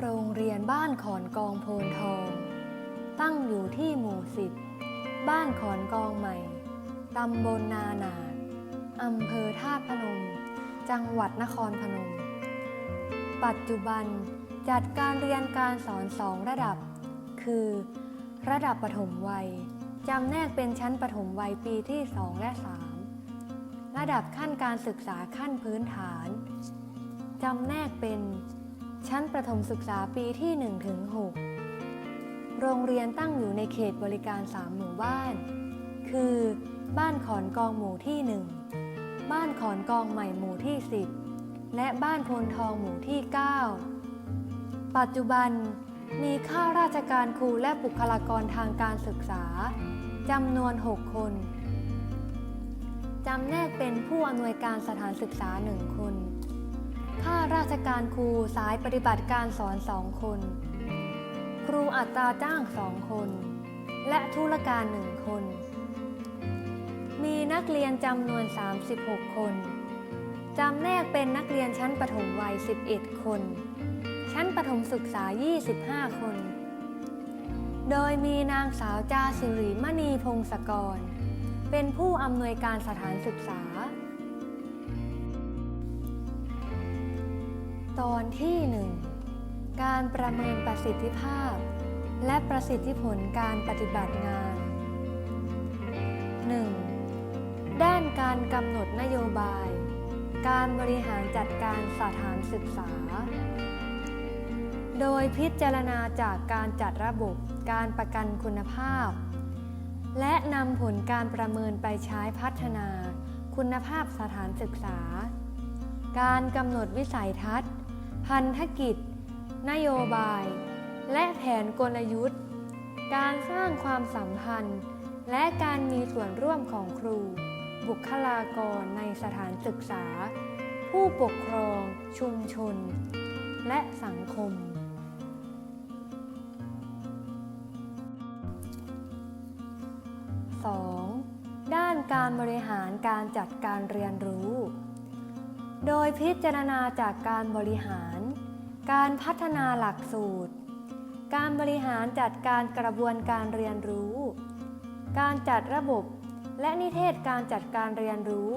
โรงเรียนบ้านขอนกองโพนทอง ตั้งอยู่ที่หมู่สิบบ้านขอนกองใหม่ ตำบลนาหนาดอำเภอท่าพนม จังหวัดนครพนม ปัจจุบันจัดการเรียนการสอนสองระดับ คือ ระดับปฐมวัยจำแนกเป็นชั้นปฐมวัยปีที่ 2 และ 3 ระดับขั้นการศึกษาขั้นพื้นฐานจำแนกเป็น ชั้นประถมศึกษาปีที่1ถึง6โรงเรียนตั้งอยู่ในเขตบริการ 3 หมู่บ้าน คือ บ้านขอนกองหมู่ที่ 1 บ้านขอนกองใหม่หมู่ที่ 10 และบ้านพลทองหมู่ที่ 9 ปัจจุบันมีข้าราชการครูและบุคลากรทางการศึกษาจำนวน 6 คนจำแนกเป็นผู้อำนวยการสถานศึกษา 1 คน ข้าราชการครูสายปฏิบัติการสอนสองคน ครูอัตราจ้างสองคน และธุรการหนึ่งคน มีนักเรียนจำนวน 36 คนจำแนกเป็นนักเรียนชั้นประถมวัย 11 คน ชั้นประถมศึกษา 25 คน โดยมีนางสาวจาสิริมณีพงศกร เป็นผู้อำนวยการสถานศึกษา ตอนที่หนึ่งการประเมินประสิทธิภาพ และประสิทธิผลการปฏิบัติงาน 1. ด้านการกำหนดนโยบาย การบริหารจัดการสถานศึกษา โดยพิจารณาจากการจัดระบบการประกันคุณภาพ และนำผลการประเมินไปใช้พัฒนา คุณภาพสถานศึกษาการกำหนดวิสัยทัศน์ พันธกิจ นโยบาย และแผนกลยุทธ์ การสร้างความสัมพันธ์ และการมีส่วนร่วมของครู บุคลากรในสถานศึกษา ผู้ปกครอง ชุมชน และสังคม 2. ด้านการบริหารการจัดการเรียนรู้ โดยพิจารณาจากการบริหาร การพัฒนาหลักสูตร การบริหารจัดการกระบวนการเรียนรู้ การจัดระบบและนิเทศการจัดการเรียนรู้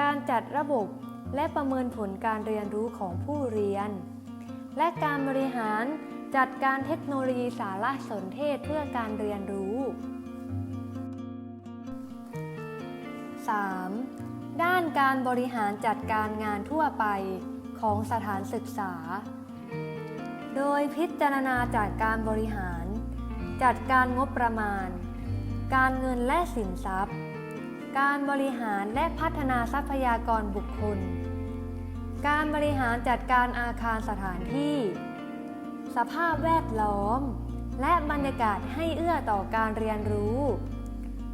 การจัดระบบและประเมินผลการเรียนรู้ของผู้เรียน และการบริหารจัดการเทคโนโลยีสารสนเทศเพื่อการเรียนรู้ 3. ด้านการบริหารจัดการงานทั่วไปของสถานศึกษา โดยพิจารณาจากการบริหาร จัดการงบประมาณ การเงินและสินทรัพย์ การบริหารและพัฒนาทรัพยากรบุคคล การบริหารจัดการอาคารสถานที่ สภาพแวดล้อม และบรรยากาศให้เอื้อต่อการเรียนรู้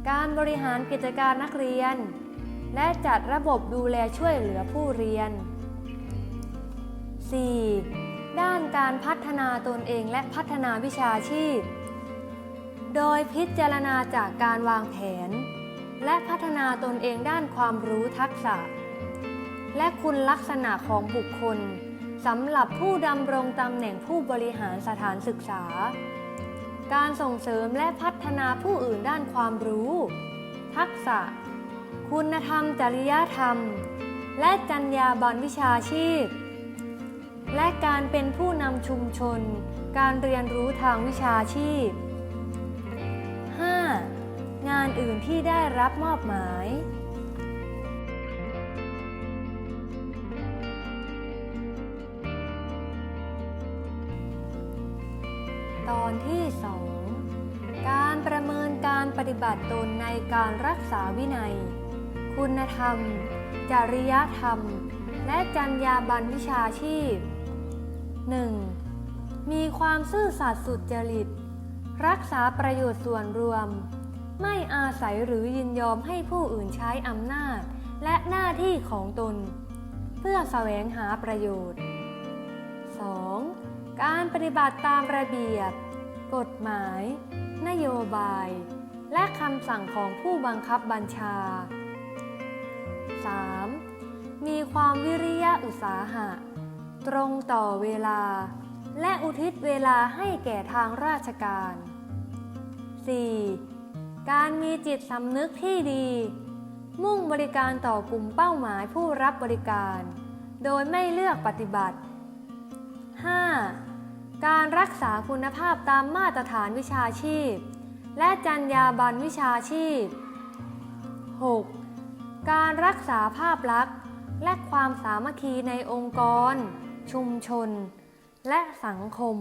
การบริหารกิจการนักเรียน และจัดระบบดูแลช่วยเหลือผู้เรียน 4. ด้านการพัฒนาตนเองและพัฒนาวิชาชีพ โดยพิจารณาจากการวางแผน และพัฒนาตนเองด้านความรู้ทักษะ และคุณลักษณะของบุคคลสำหรับผู้ดำรงตำแหน่งผู้บริหารสถานศึกษา การส่งเสริมและพัฒนาผู้อื่นด้านความรู้ ทักษะ คุณธรรม จริยธรรม และจรรยาบรรณวิชาชีพ และการเป็นผู้นำชุมชน การเรียนรู้ทางวิชาชีพ 5. งานอื่นที่ได้รับมอบหมาย ตอนที่ 2 การประเมินการปฏิบัติตนในการรักษาวินัย คุณธรรม จริยธรรม และจรรยาบรรณวิชาชีพ 1. มีความซื่อสัตย์สุจริต รักษาประโยชน์ส่วนรวม ไม่อาศัยหรือยินยอมให้ผู้อื่นใช้อำนาจ และหน้าที่ของตน เพื่อแสวงหาประโยชน์ 2. การปฏิบัติตามระเบียบ กฎหมาย นโยบาย และคำสั่งของผู้บังคับบัญชา 3. มีความวิริยะอุตสาหะ ตรงต่อเวลา และอุทิศเวลาให้แก่ทางราชการ 4. การมีจิตสำนึกที่ดี มุ่งบริการต่อกลุ่มเป้าหมายผู้รับบริการ โดยไม่เลือกปฏิบัติ 5. การรักษาคุณภาพตามมาตรฐานวิชาชีพ และจรรยาบรรณวิชาชีพ 6. การรักษาภาพลักษณ์และความสามัคคีในองค์กร ชุมชน และสังคม